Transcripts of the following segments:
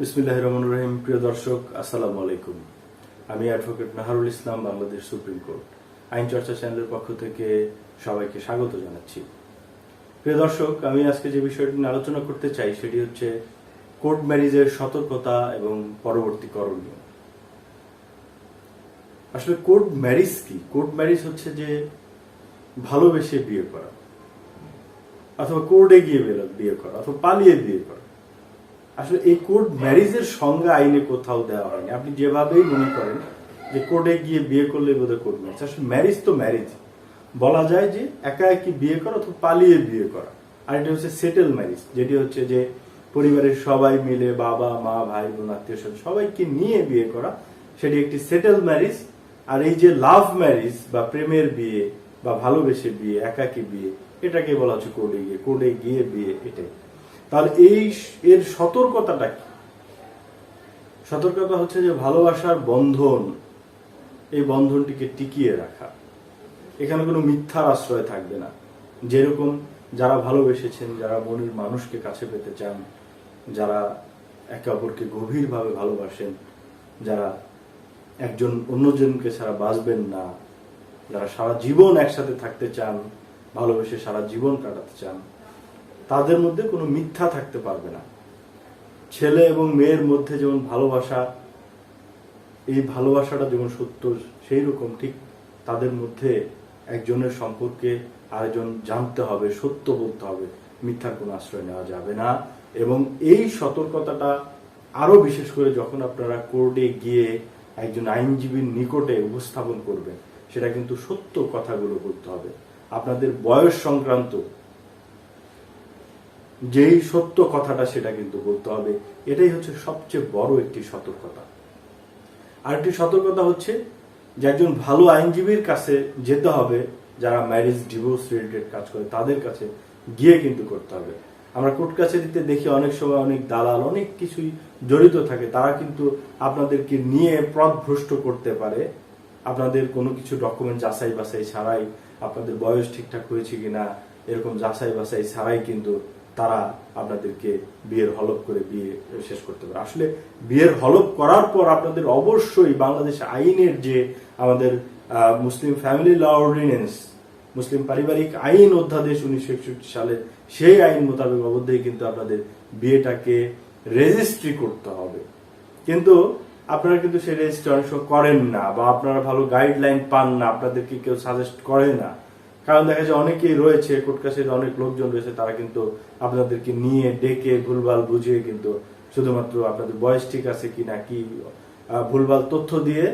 বিসমিল্লাহ রহমান রহিম। প্রিয় দর্শক, আসসালামু আলাইকুম। আমি advocate Naharul Islam, Bangladesh supreme court আইন চর্চা চ্যানেলের পক্ষ থেকে সবাইকে স্বাগত জানাচ্ছি। প্রিয় দর্শক, আমি আজকে যে বিষয়টি নিয়ে আলোচনা করতে চাই, সেটি হচ্ছে কোর্ট ম্যারিজের সতর্কতা এবং পরবর্তী করণীয় আসলে কোর্ট ম্যারিজ কি? কোর্ট ম্যারিজ হচ্ছে যে ভালোবেসে বিয়ে করা, অথবা কোর্টে গিয়ে বিয়ে করা, অথবা পালিয়ে বিয়ে করা। আসলে এই কোর্ট ম্যারিজের সংজ্ঞা আইনে কোথাও দেওয়া হয়নি। আপনি যেভাবেই মনে করেন যে কোর্টে গিয়ে বিয়ে করলে বোধহয় কোর্ট ম্যারিজ। আসলে ম্যারিজ তো ম্যারিজ। বলা যায় যে একা একই বিয়ে করা অথবা পালিয়ে বিয়ে করা। আর এটা হচ্ছে সেটেল ম্যারিজ, যেটি হচ্ছে যে পরিবারের সবাই মিলে বাবা, মা, ভাই বোন, আত্মীয় স্বজন সবাইকে নিয়ে বিয়ে করা। সেটি একটি সেটেল ম্যারিজ। আর এই যে লাভ ম্যারিজ বা প্রেমের বিয়ে বা ভালোবেসে বিয়ে, একাকী বিয়ে, এটাকে বলা হচ্ছে কোর্টে গিয়ে কোর্টে গিয়ে বিয়ে, এটাই। তাহলে এই এর সতর্কতাটা কি? সতর্কতা হচ্ছে যে ভালোবাসার বন্ধন, এই বন্ধনটিকে টিকিয়ে রাখা। এখানে কোনো মিথ্যার আশ্রয় থাকবে না। যেরকম যারা ভালোবেসেছেন, যারা মনের মানুষকে কাছে পেতে চান, যারা একে অপরকে গভীরভাবে ভালোবাসেন, যারা একজন অন্যজনকে ছাড়া বাঁচবেন না, যারা সারা জীবন একসাথে থাকতে চান, ভালোবেসে সারা জীবন কাটাতে চান তাদের মধ্যে কোনো মিথ্যা থাকতে পারবে না। ছেলে এবং মেয়ের মধ্যে যেমন ভালোবাসা, এই ভালোবাসাটা যেমন সত্য, সেই রকম ঠিক তাদের মধ্যে একজনের সম্পর্কে আরেকজন জানতে হবে, সত্য বলতে হবে, মিথ্যার কোনো আশ্রয় নেওয়া যাবে না। এবং এই সতর্কতাটা আরও বিশেষ করে যখন আপনারা কোর্টে গিয়ে একজন আইনজীবীর নিকটে উপস্থাপন করবেন, সেটা কিন্তু সত্য কথাগুলো বলতে হবে। আপনাদের বয়স সংক্রান্ত যেই সত্য কথাটা সেটা কিন্তু বলতে হবে, এটাই হচ্ছে সবচেয়ে বড় একটি সতর্কতা। আরেকটি সতর্কতা হচ্ছে যে একজন ভালো আইনজীবীর কাছে যেতে হবে, যারা ম্যারেজ ডিভোর্স রিলেটেড কাজ করে, তাদের কাছে গিয়ে কিন্তু করতে হবে। আমরা কোর্ট কাছারিতে দেখি অনেক সময় অনেক দালাল, অনেক কিছুই জড়িত থাকে, তারা কিন্তু আপনাদেরকে নিয়ে পথভ্রষ্ট করতে পারে। আপনাদের কোনো কিছু ডকুমেন্ট যাচাই বাছাই ছাড়াই আপনাদের বয়স ঠিকঠাক হয়েছে কিনা, এরকম যাচাই বাছাই ছাড়াই কিন্তু তারা আপনাদেরকে বিয়ের হলপ করে বিয়ে শেষ করতে পারে। আসলে বিয়ের হলপ করার পর আপনাদের অবশ্যই বাংলাদেশ আইনের যে আমাদের মুসলিম ফ্যামিলি ল অর্ডিনেন্স মুসলিম পারিবারিক আইন অধ্যাদেশ উনিশশো একষট্টি সালে সেই আইন মোতাবেক অবশ্যই কিন্তু আপনাদের বিয়েটাকে রেজিস্ট্রি করতে হবে। কিন্তু আপনারা কিন্তু সেই রেজিস্ট্রি অনেক করেন না বা আপনারা ভালো গাইডলাইন পান না, আপনাদেরকে কেউ সাজেস্ট করে না। কারণ দেখা যায় অনেকেই রয়েছে কোর্ট কাছের অনেক লোকজন রয়েছে, তারা কিন্তু আপনাদেরকে নিয়ে ডেকে ভুলভাল বুঝিয়ে কিন্তু শুধুমাত্র আপনাদের বয়স ঠিক আছে কি না কি ভুলভাল তথ্য দিয়ে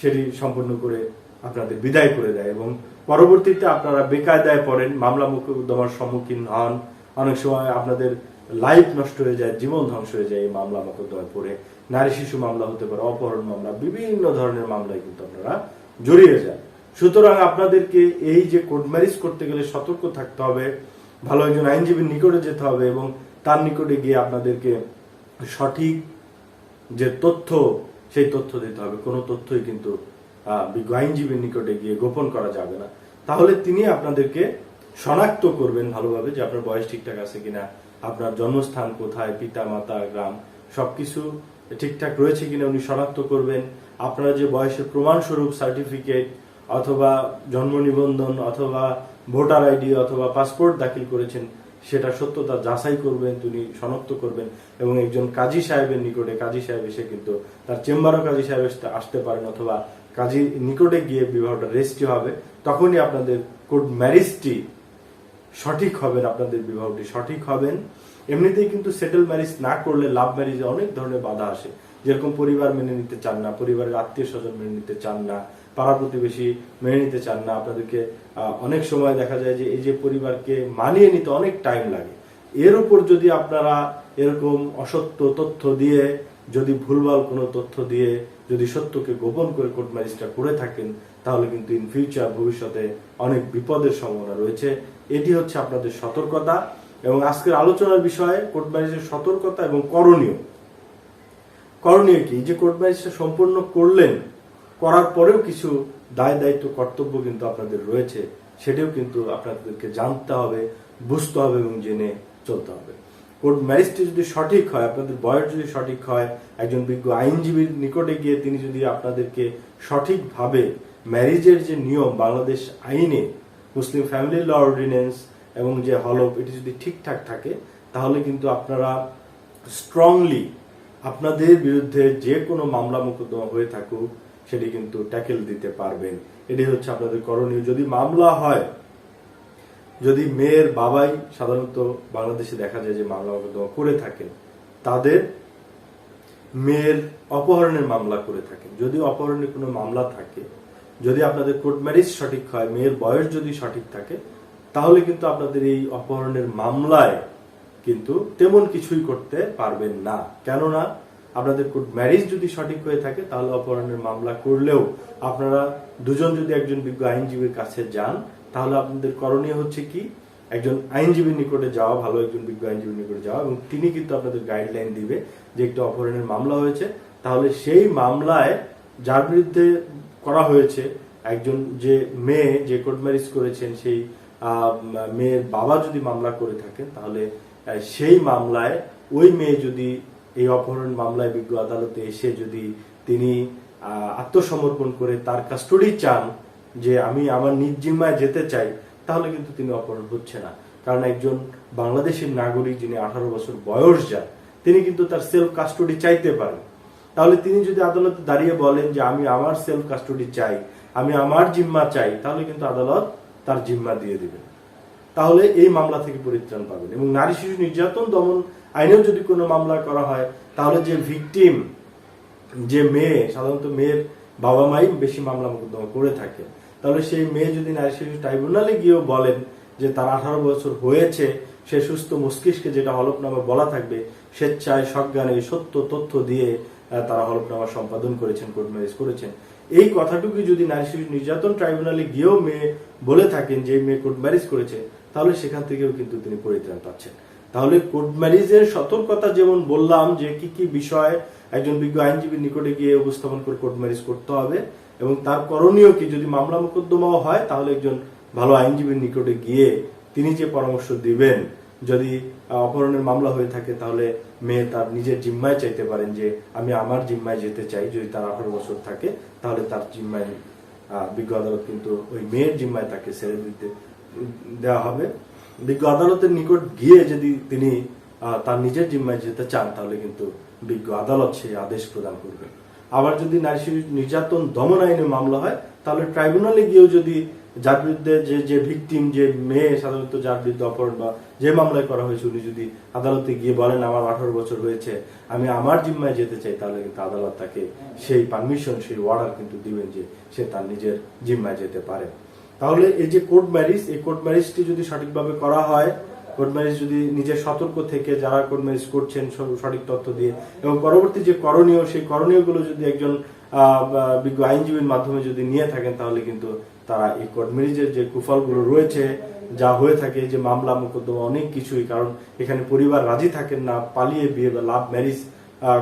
সেটি সম্পূর্ণ করে আপনাদের বিদায় করে দেয় এবং পরবর্তীতে আপনারা বেকায়দায় পড়েন, মামলা মোকদ্দমার সম্মুখীন হন, অনেক সময় আপনাদের লাইফ নষ্ট হয়ে যায়, জীবন ধ্বংস হয়ে যায় এই মামলা মোকদ্দমায় পড়ে। নারী শিশু মামলা হতে পারে, অপহরণ মামলা, বিভিন্ন ধরনের মামলায় কিন্তু আপনারা জড়িয়ে যান। সুতরাং আপনাদেরকে এই যে কোর্ট ম্যারিজ করতে গেলে সতর্ক থাকতে হবে, ভালো একজন আইনজীবীর নিকটে যেতে হবে এবং তার নিকটে গিয়ে আপনাদেরকে সঠিক যে তথ্য, সেই তথ্য দিতে হবে। কোনো তথ্যই কিন্তু আইনজীবীর নিকটে গিয়ে গোপন করা যাবে না। তাহলে তিনি আপনাদেরকে শনাক্ত করবেন ভালোভাবে যে আপনার বয়স ঠিকঠাক আছে কিনা, আপনার জন্মস্থান কোথায়, পিতা, মাতা, গ্রাম, সবকিছু ঠিকঠাক রয়েছে কিনা উনি শনাক্ত করবেন। আপনারা যে বয়সের প্রমাণস্বরূপ সার্টিফিকেট অথবা জন্ম নিবন্ধন অথবা ভোটার আইডি অথবা পাসপোর্ট দাখিল করেছেন, সেটা সত্যতা যাচাই করবেন, তিনি শনাক্ত করবেন এবং একজন কাজী সাহেবের নিকটে, কাজী সাহেব এসে কিন্তু তার চেম্বারও কাজী সাহেব আসতে পারেন অথবা কাজী নিকটে গিয়ে বিবাহটা রেজিস্ট্রি হবে, তখনই আপনাদের কোর্ট ম্যারিজটি সঠিক হবেন আপনাদের বিবাহটি সঠিক হবেন। এমনিতেই কিন্তু সেটেল ম্যারেজ না করলে লাভ ম্যারেজে অনেক ধরনের বাধা আসে। যেরকম পরিবার মেনে নিতে চান না, পরিবারের আত্মীয় স্বজন মেনে নিতে চান না পাড়া প্রতিবেশী মেনে নিতে চান না, আপনাদেরকে অনেক সময় দেখা যায় যে এই যে পরিবারকে মানিয়ে নিতে অনেক টাইম লাগে। এর উপর যদি আপনারা এরকম অসত্য তথ্য দিয়ে, যদি ভুলভাল কোনো তথ্য দিয়ে যদি সত্যকে গোপন করে কোর্ট ম্যারেজটা করে থাকেন, তাহলে কিন্তু ইন ফিউচার ভবিষ্যতে অনেক বিপদের সম্ভাবনা রয়েছে। এটি হচ্ছে আপনাদের সতর্কতা এবং আজকের আলোচনার বিষয়ে কোর্ট ম্যারেজের সতর্কতা এবং করণীয়। করণীয় কি? যে কোর্ট ম্যারেজটা সম্পূর্ণ করলেন করার পরেও কিছু দায় দায়িত্ব, কর্তব্য কিন্তু আপনাদের রয়েছে। সেটাও কিন্তু আপনাদেরকে জানতে হবে, বুঝতে হবে এবং জেনে চলতে হবে। কোর্ট ম্যারেজটি যদি সঠিক হয়, আপনাদের বয়স যদি সঠিক হয়, একজন বিজ্ঞ আইনজীবীর নিকটে গিয়ে তিনি যদি আপনাদেরকে সঠিকভাবে ম্যারেজের যে নিয়ম বাংলাদেশ আইনে, মুসলিম ফ্যামিলি ল অর্ডিন্যান্স এবং যে হলফ এটি যদি ঠিকঠাক থাকে, তাহলে কিন্তু আপনারা স্ট্রংলি আপনাদের বিরুদ্ধে যে কোনো মামলা মোকদ্দমা হয়ে থাকুক, সেটি কিন্তু ট্যাকেল দিতে পারবেন। এটি হচ্ছে আপনাদের করণীয়। যদি মামলা হয়, যদি মেয়ের বাবাই সাধারণত বাংলাদেশে দেখা যায় যে মামলা মোকদ্দমা করে থাকেন, তাদের মেয়ের অপহরণের মামলা করে থাকেন। যদি অপহরণের কোনো মামলা থাকে, যদি আপনাদের কোর্ট ম্যারেজ সঠিক হয়, মেয়ের বয়স যদি সঠিক থাকে, তাহলে কিন্তু আপনাদের এই অপহরণের মামলায় কিন্তু তেমন কিছুই করতে পারবেন না। কেননা, আপনাদের কোর্ট ম্যারেজ যদি সঠিক হয়ে থাকে, তাহলে অপহরণের মামলা করলেও আপনারা দুজন যদি একজন বিজ্ঞ আইনজীবীর কাছে যান, তাহলে আপনাদের করণীয় হচ্ছে কি? একজন আইনজীবীর নিকটে যাওয়া, ভালো একজন বিজ্ঞ আইনজীবীর নিকটে যাওয়া এবং তিনি কিন্তু আপনাদের গাইডলাইন দিবে যে একটি অপহরণের মামলা হয়েছে। তাহলে সেই মামলায় যার বিরুদ্ধে করা হয়েছে, একজন যে মেয়ে যে কোর্ট ম্যারেজ করেছেন, সেই মেয়ের বাবা যদি মামলা করে থাকেন, তাহলে সেই মামলায় ওই মেয়ে যদি, এই অপহরণ মামলায় বিজ্ঞ আদালতে এসে যদি তিনি আত্মসমর্পণ করে তার কাস্টডি চান যে আমি আমার নিজ জিম্মায় যেতে চাই, তাহলে কিন্তু তিনি অপহরণ হচ্ছে না। কারণ একজন বাংলাদেশের নাগরিক যিনি আঠারো বছর বয়স যান তিনি কিন্তু তার সেলফ কাস্টডি চাইতে পারেন। তাহলে তিনি যদি আদালতে দাঁড়িয়ে বলেন যে আমি আমার সেলফ কাস্টডি চাই, আমি আমার জিম্মা চাই, তাহলে কিন্তু আদালত তার জিম্মা দিয়ে দিবেন। তাহলে এই মামলা থেকে পরিত্রাণ পাবেন। এবং নারী শিশু নির্যাতন দমন আইনেও যদি কোনো মামলা করা হয়, তাহলে যে ভিকটিম, যে মেয়ে, সাধারণত মেয়ের বাবা মাই বেশি মামলা মোকদ্দমা করে থাকে। তাহলে সেই মেয়ে যদি নারী শিশু ট্রাইব্যুনালে গিয়েও বলেন যে তার আঠারো বছর হয়েছে, সে সুস্থ মস্তিষ্কে যেটা হলফনামা বলা থাকবে, স্বেচ্ছায় সজ্ঞানে সত্য তথ্য দিয়ে তারা হলফনামা সম্পাদন করেছেন, কোর্ট ম্যারেজ করেছেন। এই কথাটুকু যদি নারী শিশু নির্যাতন ট্রাইব্যুনালে গিয়েও মেয়ে বলে থাকেন যে মেয়ে কোর্ট ম্যারেজ করেছে তাহলে সেখান থেকেও কিন্তু তিনি পরিত্রাণ পাচ্ছেন তাহলে কোর্ট ম্যারেজের সতর্কতা যেমন বললাম যে কি কি বিষয় একজন বিজ্ঞ আইনজীবীর নিকটে গিয়ে উপস্থাপন করে কোর্ট ম্যারেজ করতে হবে এবং তার করণীয় কি যদি মামলা মোকদ্দমাও হয়, তাহলে একজন ভালো আইনজীবীর নিকটে গিয়ে তিনি যে পরামর্শ দিবেন, যদি অপহরণের মামলা হয়ে থাকে, তাহলে মেয়ে তার নিজের জিম্মায় চাইতে পারেন যে আমি আমার জিম্মায় যেতে চাই, যদি তার আঠারো বছর থাকে, তাহলে তার জিম্মায় বিজ্ঞ আদালত কিন্তু ওই মেয়ের জিম্মায় তাকে ছেড়ে দিতে দেওয়া হবে। বিজ্ঞ আদালতের নিকট গিয়ে যদি তিনি তার নিজের জিম্মায় যেতে চান, তাহলে কিন্তু বিজ্ঞ আদালত সেই আদেশ প্রদান করবে। আবার যদি নারী শিশু নির্যাতন দমন আইনে মামলা হয়, তাহলে ট্রাইব্যুনালে গিয়েও যদি যার বিরুদ্ধে যে যে ভিকটিম, যে মেয়ে সাধারণত যার বিরুদ্ধে অপহরণ বা যে মামলায় করা হয়েছে, উনি যদি আদালতে গিয়ে বলেন, আমার আঠারো বছর হয়েছে, আমি আমার জিম্মায় যেতে চাই, তাহলে কিন্তু আদালত তাকে সেই পারমিশন, সেই অর্ডার কিন্তু দিবেন যে সে তার নিজের জিম্মায় যেতে পারে। তাহলে এই যে কোর্ট ম্যারিজ এই কোর্ট ম্যারিজটি যদি সঠিকভাবে করা হয় কোর্ট ম্যারিজ যদি নিজের সতর্ক থেকে যারা কোর্ট ম্যারিজ করছেন সঠিক তথ্য দিয়ে এবং পরবর্তী যে করণীয়, সেই করণীয়গুলো যদি একজন বিজ্ঞ আইনজীবীর মাধ্যমে যদি নিয়ে থাকেন, তাহলে কিন্তু তারা এই কোর্ট ম্যারিজের যে কুফলগুলো রয়েছে, যা হয়ে থাকে যে মামলা, মোকদ্দমা, অনেক কিছুই, কারণ এখানে পরিবার রাজি থাকেন না, পালিয়ে বিয়ে বা লাভ ম্যারিজ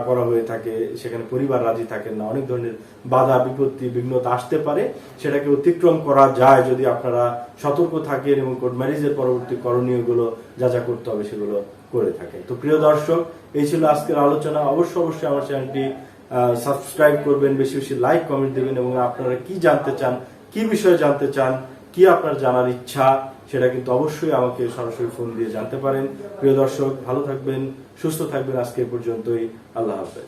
করা হয়ে থাকে, সেখানে পরিবার রাজি থাকেন না, অনেক ধরনের বাধা, বিপত্তি, বিঘ্নতা আসতে পারে, সেটাকে অতিক্রম করা যায় যদি আপনারা সতর্ক থাকেন এবং কোর্ট ম্যারেজের পরবর্তী করণীয়গুলো যা যা করতে হবে সেগুলো করে থাকেন। তো প্রিয় দর্শক, এই ছিল আজকের আলোচনা। অবশ্যই অবশ্যই আমার চ্যানেলটি সাবস্ক্রাইব করবেন, বেশি বেশি লাইক, কমেন্ট দেবেন এবং আপনারা কি জানতে চান, কি বিষয়ে জানতে চান, কি আপনার জানার ইচ্ছা সেটা কিন্তু অবশ্যই আমাকে সরাসরি ফোন দিয়ে জানতে পারেন। প্রিয় দর্শক, ভালো থাকবেন, সুস্থ থাকবেন। আজকে পর্যন্তই। আল্লাহ হাফেজ।